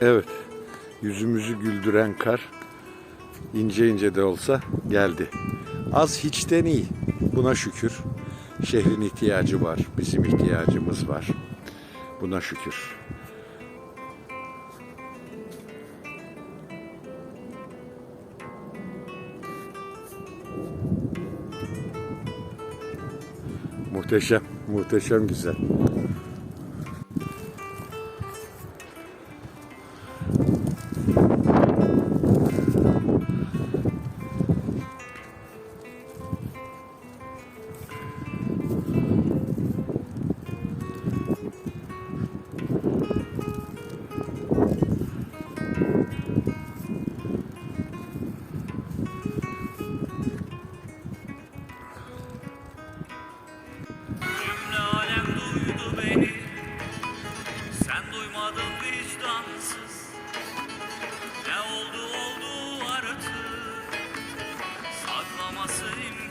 Evet. Yüzümüzü güldüren kar ince ince de olsa geldi. Az hiçten iyi. Buna şükür. Şehrin ihtiyacı var. Bizim ihtiyacımız var. Buna şükür. Muhteşem, muhteşem güzel.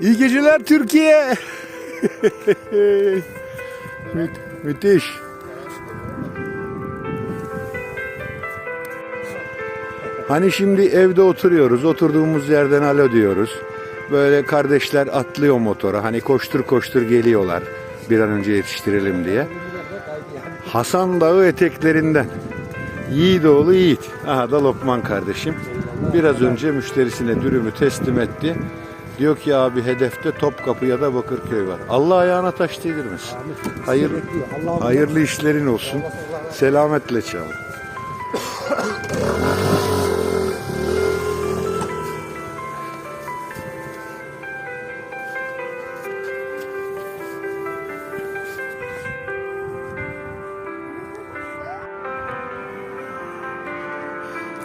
İyi geceler Türkiye. Mü- müthiş. Hani şimdi evde oturuyoruz, oturduğumuz yerden alo diyoruz. Böyle kardeşler atlıyor motora, hani koştur koştur geliyorlar bir an önce yetiştirelim diye. Hasan Dağı eteklerinden. Yiğidoğlu Yiğit. Aha da Lokman kardeşim. Biraz önce müşterisine dürümü teslim etti. Diyor ki abi hedefte Topkapı ya da Bakırköy var. Allah ayağına taş değdirmesin. Hayır, hayırlı işlerin olsun. Selametle çal.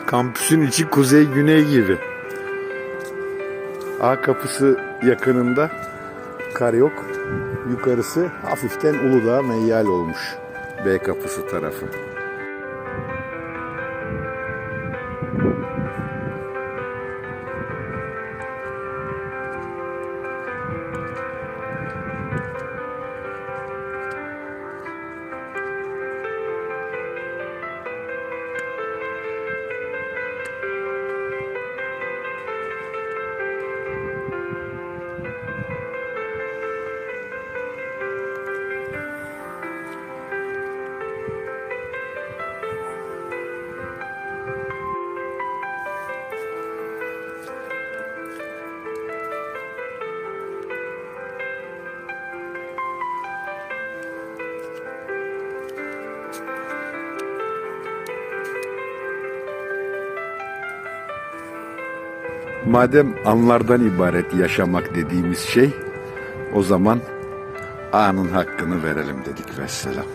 Kampüsün içi kuzey güney gibi. A kapısı yakınında kar yok. Yukarısı hafiften Uludağ meyyal olmuş. B kapısı tarafı. Madem anlardan ibaret yaşamak dediğimiz şey, o zaman anın hakkını verelim dedik vesselam.